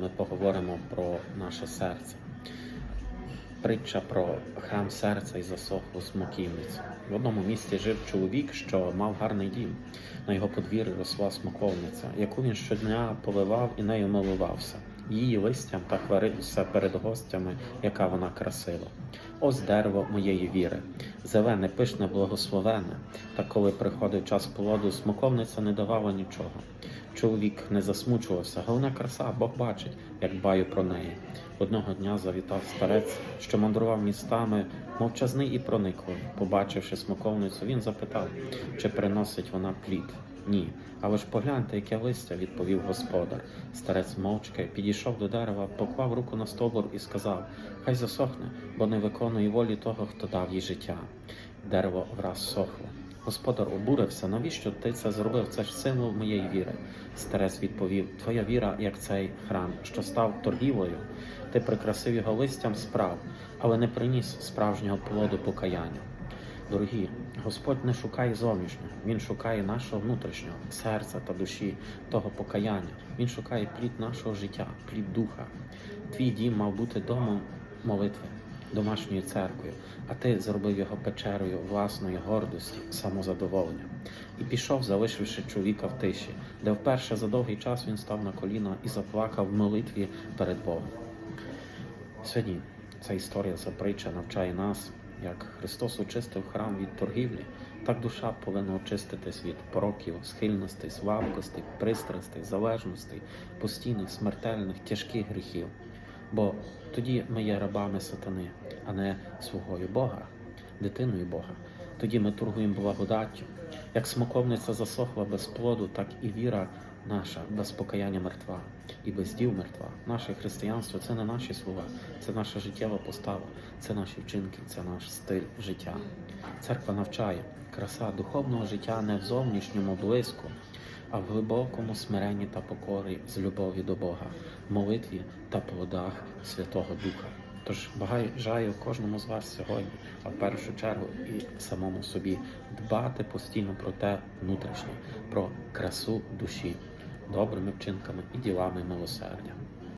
Ми поговоримо про наше серце. Притча про храм серця і засохлу смоківницю. В одному місті жив чоловік, що мав гарний дім. На його подвір'ї росла смоковниця, яку він щодня поливав і нею милувався. Її листям та хварився перед гостями, яка вона красива. Ось дерево моєї віри, зелене, пишне, благословене. Та коли приходив час плоду, смоковниця не давала нічого. Чоловік не засмучувався, головна краса, Бог бачить, як дбаю про неї. Одного дня завітав старець, що мандрував містами, мовчазний і проникливий. Побачивши смоковницю, він запитав, чи приносить вона плід. Ні, але ж погляньте, яке листя, відповів господар. Старець мовчки підійшов до дерева, поклав руку на стовбур і сказав: Хай засохне, бо не виконує волі того, хто дав їй життя. Дерево враз сохло. Господар обурився, навіщо ти це зробив? Це ж символ моєї віри. Старець відповів: Твоя віра, як цей храм, що став торгівлею. Ти прикрасив його листям справ, але не приніс справжнього плоду покаяння. Дорогі, Господь не шукає зовнішнього, Він шукає нашого внутрішнього серця та душі, того покаяння. Він шукає плід нашого життя, плід духа. Твій дім мав бути домом молитви, домашньою церквою, а ти зробив його печерою власної гордості, самозадоволення. І пішов, залишивши чоловіка в тиші, де вперше за довгий час він став на коліна і заплакав в молитві перед Богом. Сьогодні ця історія, ця притча навчає нас, як Христос очистив храм від торгівлі, так душа повинна очиститись від пороків, схильностей, слабкостей, пристрастей, залежностей, постійних, смертельних, тяжких гріхів. Бо тоді ми є рабами сатани, а не слугою Бога, дитиною Бога. Тоді ми торгуємо благодаттю. Як смоковниця засохла без плоду, так і віра наша без покаяння мертва і без діл мертва. Наше християнство це не наші слова, це наша життєва постава, це наші вчинки, це наш стиль життя. Церква навчає краса духовного життя не в зовнішньому блиску, а в глибокому смиренні та покорі з любові до Бога, молитві та плодах Святого Духа. Тож бажаю кожному з вас сьогодні, а в першу чергу і самому собі дбати постійно про те внутрішнє, про красу душі, добрими вчинками і ділами милосердя.